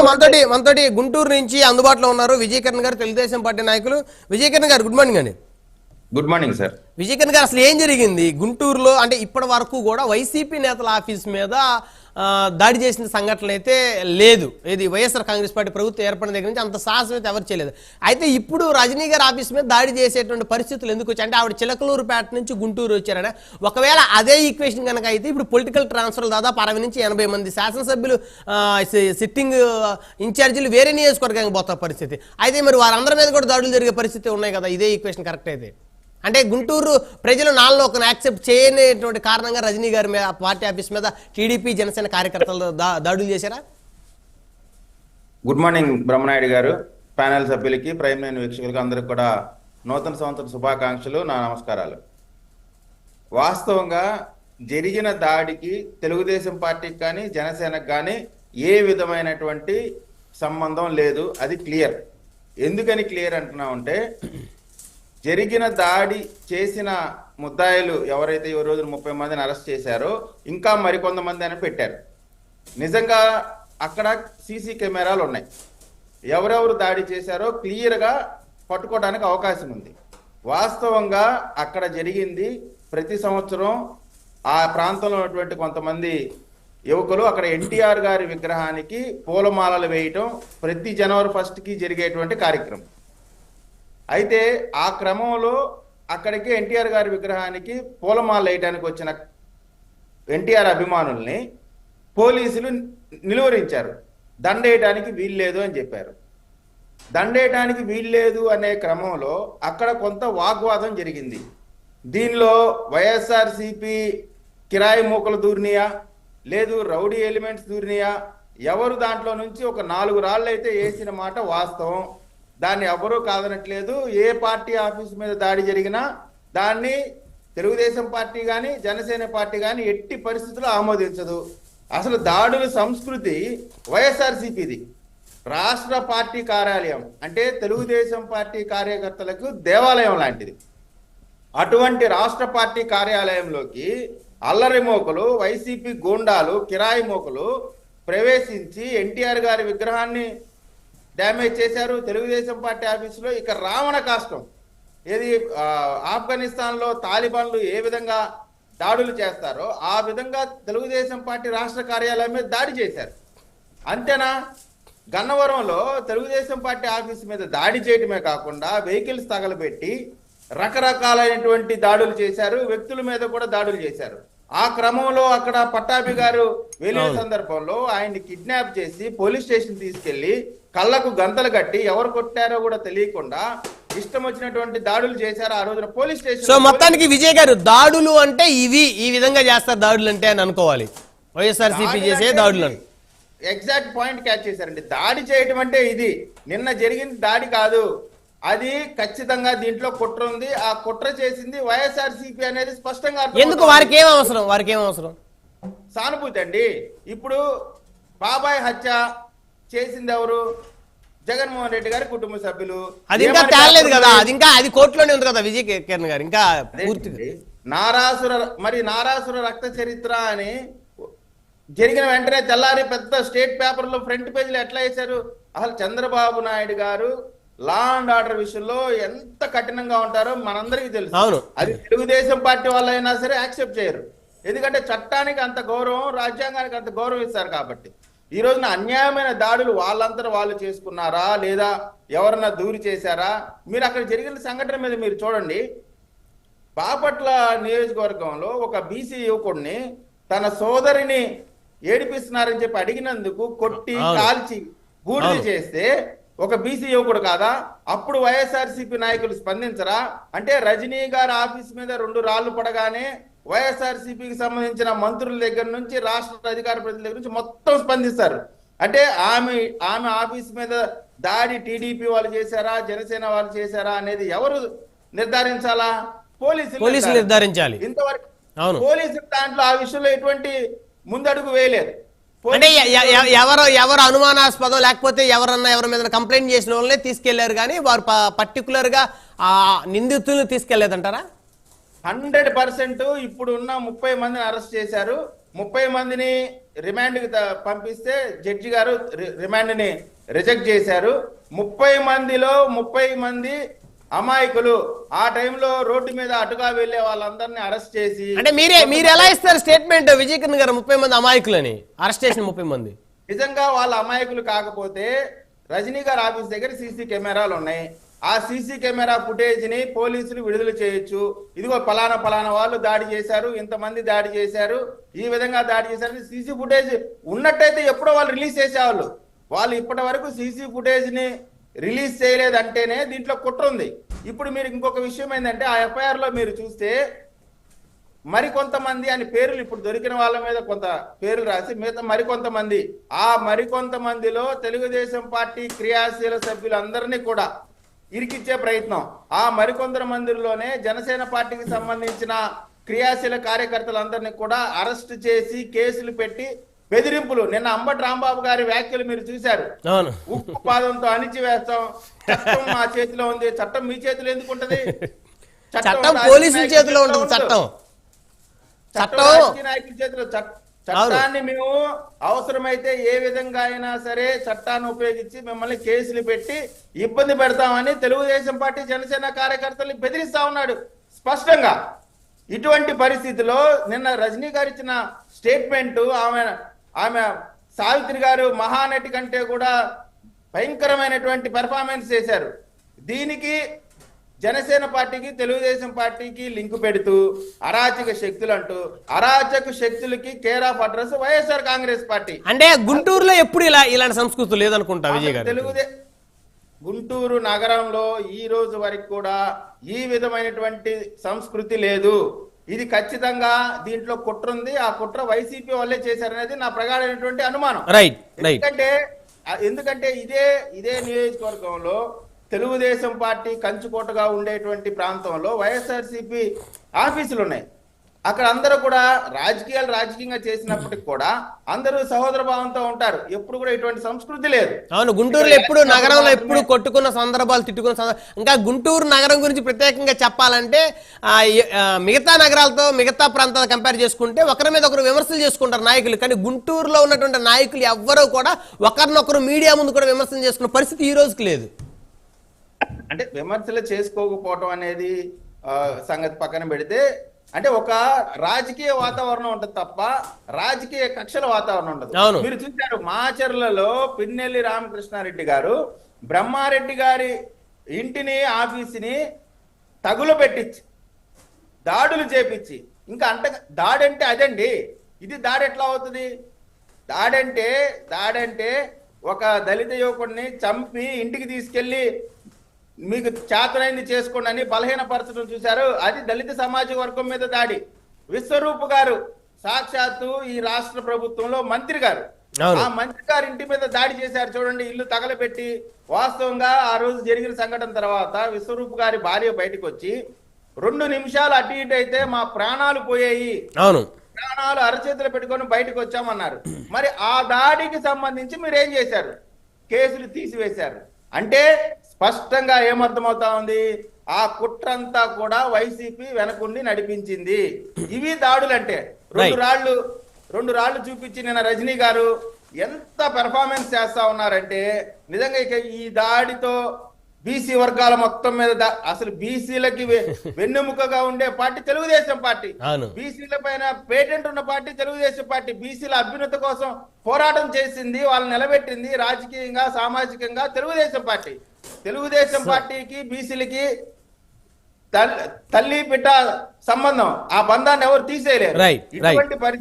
మనతోటి మనతోటి గుంటూరు నుంచి అందుబాటులో ఉన్నారు విజయకిరణ్ గారు తెలుగుదేశం పార్టీ నాయకులు. విజయకిరణ్ గారు గుడ్ మార్నింగ్ అండి. Good morning sir. విజయకిరణ్ గారు అసలు ఏం జరిగింది? గుంటూరులో అంటే ఇప్పటి వరకు కూడా వైసీపీ నేతల ఆఫీస్ మీద దాడి చేసిన సంఘటనలు అయితే లేదు. ఇది వైఎస్ఆర్ కాంగ్రెస్ పార్టీ ప్రభుత్వం ఏర్పడిన దగ్గర నుంచి అంత సాహసం అయితే ఎవరు చేయలేదు. అయితే ఇప్పుడు రజనీ గారి ఆఫీస్ మీద దాడి చేసేటువంటి పరిస్థితులు ఎందుకు వచ్చాయి? అంటే ఆవిడ చిలకలూరుపేట నుంచి గుంటూరు వచ్చారనే ఒకవేళ అదే ఈక్వేషన్ కనుక అయితే ఇప్పుడు పొలిటికల్ ట్రాన్స్ఫర్ దాదాపు అరవై నుంచి ఎనభై మంది శాసనసభ్యులు సిట్టింగ్ ఇన్ఛార్జీలు వేరే నియోజకవర్గానికి పోతా పరిస్థితి. అయితే మరి వారందరి మీద కూడా దాడులు జరిగే పరిస్థితి ఉన్నాయి కదా? ఇదే ఈక్వేషన్ కరెక్ట్ అయితే. అంటే గుంటూరు ప్రజలు నాలో ఒక యాక్సెప్ట్ చేయనేటువంటి కారణంగా రజనీ గారి మీద ఆ పార్టీ ఆఫీస్ మీద టీడీపీ జనసేన కార్యకర్తలు దా- దాడులు చేశారా? గుడ్ మార్నింగ్ బ్రహ్మనాయుడు గారు. ప్యానెల్ సభ్యులకి ప్రైమ్ లైన్ వీక్షకులకి అందరికి కూడా నూతన సంవత్సర శుభాకాంక్షలు నా నమస్కారాలు. వాస్తవంగా జరిగిన దాడికి తెలుగుదేశం పార్టీకి కానీ జనసేనకు కానీ ఏ విధమైనటువంటి సంబంధం లేదు. అది క్లియర్. ఎందుకని క్లియర్ అంటున్నామంటే జరిగిన దాడి చేసిన ముద్దాయిలు ఎవరైతే ఈ రోజు ముప్పై మందిని అరెస్ట్ చేశారో ఇంకా మరికొంతమంది అని పెట్టారు. నిజంగా అక్కడ సీసీ కెమెరాలు ఉన్నాయి. ఎవరెవరు దాడి చేశారో క్లియర్గా పట్టుకోవడానికి అవకాశం ఉంది. వాస్తవంగా అక్కడ జరిగింది ప్రతి సంవత్సరం ఆ ప్రాంతంలో ఉన్నటువంటి కొంతమంది యువకులు అక్కడ ఎన్టీఆర్ గారి విగ్రహానికి పూలమాలలు వేయటం ప్రతి జనవరి ఫస్ట్కి జరిగేటువంటి కార్యక్రమం. అయితే ఆ క్రమంలో అక్కడికి ఎన్టీఆర్ గారి విగ్రహానికి పూలమాల వేయడానికి వచ్చిన ఎన్టీఆర్ అభిమానుల్ని పోలీసులు నిలువరించారు. దండేయటానికి వీల్లేదు అని చెప్పారు. దండేయటానికి వీల్లేదు అనే క్రమంలో అక్కడ కొంత వాగ్వాదం జరిగింది. దీనిలో వైఎస్ఆర్సిపి కిరాయి మూకలు దూర్నియా లేదు రౌడీ ఎలిమెంట్స్ దూర్నియా ఎవరు దాంట్లో నుంచి ఒక నాలుగు రాళ్ళు అయితే వేసిన మాట వాస్తవం. దాన్ని ఎవరూ కాదనట్లేదు. ఏ పార్టీ ఆఫీస్ మీద దాడి జరిగినా దాన్ని తెలుగుదేశం పార్టీ కానీ జనసేన పార్టీ కానీ ఎట్టి పరిస్థితుల్లో ఆమోదించదు. అసలు దాడుల సంస్కృతి వైఎస్ఆర్సీపీది. రాష్ట్ర పార్టీ కార్యాలయం అంటే తెలుగుదేశం పార్టీ కార్యకర్తలకు దేవాలయం లాంటిది. అటువంటి రాష్ట్ర పార్టీ కార్యాలయంలోకి అల్లరి మోకలు వైసీపీ గూండాలు కిరాయి మోకలు ప్రవేశించి ఎన్టీఆర్ గారి విగ్రహాన్ని డ్యామేజ్ చేశారు. తెలుగుదేశం పార్టీ ఆఫీసులో ఇక రావణ కాష్టం. ఏది ఆఫ్ఘనిస్తాన్లో తాలిబాన్లు ఏ విధంగా దాడులు చేస్తారో ఆ విధంగా తెలుగుదేశం పార్టీ రాష్ట్ర కార్యాలయం మీద దాడి చేశారు. అంతేనా? గన్నవరంలో తెలుగుదేశం పార్టీ ఆఫీస్ మీద దాడి చేయటమే కాకుండా వెహికల్స్ తగలబెట్టి రకరకాలైనటువంటి దాడులు చేశారు. వ్యక్తుల మీద కూడా దాడులు చేశారు. ఆ క్రమంలో అక్కడ పట్టాభి గారు వెళ్ళిన సందర్భంలో ఆయన్ని కిడ్నాప్ చేసి పోలీస్ స్టేషన్ తీసుకెళ్ళి కళ్ళకు గంతలు కట్టి ఎవరు కొట్టారో కూడా తెలియకుండా ఇష్టం వచ్చినటువంటి దాడులు చేశారు. ఆ రోజున పోలీస్ స్టేషన్ సో మొత్తానికి విజయ్ గారు దాడులు అంటే ఇవి ఈ విధంగా చేస్తారు దాడులు అంటే అని అనుకోవాలి. వైఎస్ఆర్సీపీ చేసే దాడులు ఎగ్జాక్ట్ పాయింట్ క్యాచ్ చేశారండి. దాడి చేయటం అంటే ఇది. నిన్న జరిగింది దాడి కాదు. అది ఖచ్చితంగా దీంట్లో కుట్ర ఉంది. ఆ కుట్ర చేసింది వైఎస్ఆర్ అనేది స్పష్టంగా. ఎందుకు వారికి ఏం అవసరం? వారికి ఏం అవసరం? సానుభూతి అండి. ఇప్పుడు బాబాయ్ హత్య చేసింది ఎవరు? జగన్మోహన్ రెడ్డి గారి కుటుంబ సభ్యులు. అది ఇంకా తేలలేదు కదా. అది ఇంకా అది కోర్టులోనే ఉంది కదా విజయ్ కిరణ్ గారు. ఇంకా పూర్తిగా? నారాసుర మరి నారాసుర రక్త చరిత్ర అని జరిగిన వెంటనే తెల్లారి పెద్ద స్టేట్ పేపర్లో ఫ్రంట్ పేజీలో ఎట్లా వేశారు? అసలు చంద్రబాబు నాయుడు గారు లా అండ్ ఆర్డర్ విషయంలో ఎంత కఠినంగా ఉంటారో మనందరికీ తెలుసు. అది తెలుగుదేశం పార్టీ వాళ్ళైనా సరే యాక్సెప్ట్ చేయరు ఎందుకంటే చట్టానికి అంత గౌరవం రాజ్యాంగానికి అంత గౌరవం ఇస్తారు కాబట్టి ఈ రోజున అన్యాయమైన దాడులు వాళ్ళంతా వాళ్ళు చేసుకున్నారా లేదా ఎవరన్నా దూరి చేశారా మీరు అక్కడ జరిగిన సంఘటన మీద మీరు చూడండి బాపట్ల నియోజకవర్గంలో ఒక బీసీ యువకుడిని తన సోదరిని ఏడిపిస్తున్నారని చెప్పి అడిగినందుకు కొట్టి. కాల్చి బూడిద అవును. చేస్తే ఒక బీసీ యువకుడు కాదా? అప్పుడు వైఎస్ఆర్సీపీ నాయకులు స్పందించరా? అంటే రజనీ గారి ఆఫీస్ మీద రెండు రాళ్ళు పడగానే వైఎస్ఆర్సీపీకి సంబంధించిన మంత్రుల దగ్గర నుంచి రాష్ట్ర అధికార ప్రతినిధుల దగ్గర నుంచి మొత్తం స్పందిస్తారు. అంటే ఆమె ఆమె ఆఫీస్ మీద దాడి టీడీపీ వాళ్ళు చేశారా? జనసేన వాళ్ళు చేశారా? అనేది ఎవరు నిర్ధారించాలా? పోలీసులు పోలీసులు నిర్ధారించాలి. ఇంతవరకు. పోలీసులు దాంట్లో ఆ విషయంలో ఎటువంటి ముందడుగు వేయలేదు. అంటే ఎవరు ఎవరు అనుమానాస్పదం లేకపోతే ఎవరన్నా ఎవరి మీద కంప్లైంట్ చేసిన వాళ్ళనే తీసుకెళ్ళారు కానీ వారు పర్టికులర్గా ఆ నిందితులను తీసుకెళ్ళేదంటారా? హండ్రెడ్ పర్సెంట్ ఇప్పుడు ఉన్న ముప్పై మందిని అరెస్ట్ చేశారు. ముప్పై మందిని రిమాండ్ పంపిస్తే జడ్జి గారు రిమాండ్ని రిజెక్ట్ చేశారు. ముప్పై మందిలో ముప్పై మంది అమాయకులు ఆ టైంలో రోడ్డు మీద అటుగా వెళ్ళే వాళ్ళందరినీ అరెస్ట్ చేసి అంటే మీరే మీరు ఎలా ఇస్తారు స్టేట్మెంట్? విజయకరణ్ గారు ముప్పై మంది అమాయకులని. అరెస్ట్ చేసిన ముప్పై మంది. నిజంగా వాళ్ళ అమాయకులు కాకపోతే రజనీ గారి ఆఫీస్ దగ్గర సీసీ కెమెరాలు ఉన్నాయి. ఆ సీసీ కెమెరా ఫుటేజ్ని పోలీసులు విడుదల చేయొచ్చు. ఇదిగో పలానా పలానా వాళ్ళు దాడి చేశారు ఇంతమంది దాడి చేశారు ఈ విధంగా దాడి చేశారు. సీసీ ఫుటేజ్ ఉన్నట్టయితే ఎప్పుడో వాళ్ళు రిలీజ్ చేసేవాళ్ళు. వాళ్ళు ఇప్పటి వరకు సీసీ ఫుటేజ్ని రిలీజ్ చేయలేదంటేనే దీంట్లో కుట్ర ఉంది. ఇప్పుడు మీరు ఇంకొక విషయం ఏంటంటే ఆ ఎఫ్ఐఆర్లో మీరు చూస్తే మరి కొంతమంది అని పేర్లు ఇప్పుడు దొరికిన వాళ్ళ మీద కొంత పేర్లు రాసి మిగతా మరికొంతమంది ఆ మరికొంతమందిలో తెలుగుదేశం పార్టీ క్రియాశీల సభ్యులందరినీ కూడా ఇరికిచ్చే ప్రయత్నం. ఆ మరికొందరు మందిలోనే జనసేన పార్టీకి సంబంధించిన క్రియాశీల కార్యకర్తలందరినీ కూడా అరెస్ట్ చేసి కేసులు పెట్టి బెదిరింపులు. నిన్న అంబటి రాంబాబు గారి వ్యాఖ్యలు మీరు చూశారు. అవును. ఉక్కు పాదంతో అణిచివేస్తాం చట్టం మా చేతిలో ఉంది. చట్టం మీ చేతిలో ఎందుకు ఉంటది? చట్టం పోలీసుల చేతిలో ఉంటుంది. చట్టం. చట్టం నాయకుల చేతిలో చట్- చట్టాన్ని మేము అవసరమైతే ఏ విధంగా అయినా సరే చట్టాన్ని ఉపయోగించి మిమ్మల్ని కేసులు పెట్టి ఇబ్బంది పెడతామని తెలుగుదేశం పార్టీ జనసేన కార్యకర్తల్ని బెదిరిస్తా ఉన్నాడు. స్పష్టంగా. ఇటువంటి పరిస్థితిలో నిన్న రజనీ గారు ఇచ్చిన స్టేట్మెంట్ ఆమె ఆమె సావిత్రి గారు మహానటి కంటే కూడా భయంకరమైనటువంటి పెర్ఫార్మెన్స్ చేశారు. దీనికి జనసేన పార్టీకి తెలుగుదేశం పార్టీకి లింక్ పెడుతూ అరాచక శక్తులు అంటూ అరాచక శక్తులకి care of address YSR Congress party. అంటే గుంటూరులో ఎప్పుడు ఇలా ఇలాంటి సంస్కృతి లేదనుకుంటా విజయ్ గారు? తెలుగుదే గుంటూరు నగరంలో ఈ రోజు వరకు కూడా ఈ విధమైనటువంటి సంస్కృతి లేదు. ఇది ఖచ్చితంగా దీంట్లో కుట్ర ఉంది. ఆ కుట్ర వైసీపీ వాళ్ళే చేశారనేది నా ప్రగాఢమైనటువంటి అనుమానం. రైట్ ఎందుకంటే ఎందుకంటే ఇదే ఇదే నియోజకవర్గంలో తెలుగుదేశం పార్టీ కంచుకోటగా ఉండేటువంటి ప్రాంతంలో వైఎస్ఆర్సీపీ ఆఫీసులు ఉన్నాయి అక్కడ అందరూ కూడా రాజకీయాలు రాజకీయంగా చేసినప్పటికి కూడా అందరూ సహోదర భావంతో ఉంటారు. ఎప్పుడు కూడా ఇటువంటి సంస్కృతి లేదు. అవును గుంటూరులో ఎప్పుడు నగరంలో ఎప్పుడు కొట్టుకున్న సందర్భాలు తిట్టుకున్న సందర్భాలు ఇంకా గుంటూరు నగరం గురించి ప్రత్యేకంగా చెప్పాలంటే మిగతా నగరాలతో మిగతా ప్రాంతాలు కంపేర్ చేసుకుంటే ఒకరి మీద ఒకరు విమర్శలు చేసుకుంటారు నాయకులు. కానీ గుంటూరులో ఉన్నటువంటి నాయకులు ఎవ్వరూ కూడా ఒకరినొకరు మీడియా ముందు కూడా విమర్శలు చేసుకున్న పరిస్థితి ఈ రోజుకి లేదు. అంటే విమర్శలు చేసుకోకపోవటం అనేది ఆ, సంగతి పక్కన పెడితే అంటే ఒక రాజకీయ వాతావరణం ఉంటుంది తప్ప రాజకీయ కక్షల వాతావరణం ఉండదు. మీరు చూశారు మాచర్లలో పిన్నెల్లి రామకృష్ణారెడ్డి గారు బ్రహ్మారెడ్డి గారి ఇంటిని ఆఫీసుని తగులు పెట్టించి దాడులు చేపించి ఇంకా అంట దాడంటే అదండి. ఇది దాడి ఎట్లా అవుతుంది? దాడంటే దాడంటే ఒక దళిత యువకుడిని చంపి ఇంటికి తీసుకెళ్ళి మీకు చేతనైంది చేసుకోండి అని బలహీనపరచడం చూశారు. అది దళిత సమాజ వర్గం మీద దాడి. విశ్వరూప్ గారు సాక్షాత్తు ఈ రాష్ట్ర ప్రభుత్వంలో మంత్రి గారు. ఆ మంత్రి గారి ఇంటి మీద దాడి చేశారు చూడండి ఇల్లు తగలబెట్టి. వాస్తవంగా ఆ రోజు జరిగిన సంఘటన తర్వాత విశ్వరూప్ గారి భార్య బయటకు వచ్చి రెండు నిమిషాలు అటు ఇటు అయితే మా ప్రాణాలు పోయాయి. అవును. ప్రాణాలు అరచేతులు పెట్టుకొని బయటకు వచ్చామన్నారు మరి ఆ దాడికి సంబంధించి మీరు ఏం చేశారు? కేసులు తీసివేశారు. అంటే స్పష్టంగా ఏమర్థమవుతా ఉంది? ఆ కుట్రంతా కూడా వైసీపీ వెనకుండి నడిపించింది. ఇవి దాడులంటే. రెండు. రాళ్ళు రెండు రాళ్ళు చూపించి నిన్న రజనీ గారు ఎంత పెర్ఫార్మెన్స్ చేస్తా ఉన్నారంటే నిజంగా ఇక ఈ దాడితో బీసీ వర్గాల మొత్తం మీద అసలు బీసీలకి వెన్నెముకగా ఉండే పార్టీ తెలుగుదేశం పార్టీ. బీసీల పైన పేటెంట్ ఉన్న పార్టీ తెలుగుదేశం పార్టీ. బీసీల అభ్యున్నత కోసం పోరాటం చేసింది వాళ్ళని నిలబెట్టింది రాజకీయంగా సామాజికంగా తెలుగుదేశం పార్టీ. తెలుగుదేశం పార్టీకి బీసీలకి తల్లి బిడ్డ సంబంధం. ఆ బంధాన్ని ఎవరు తీసేయలేరు. ఇటువంటి పరిస్థితి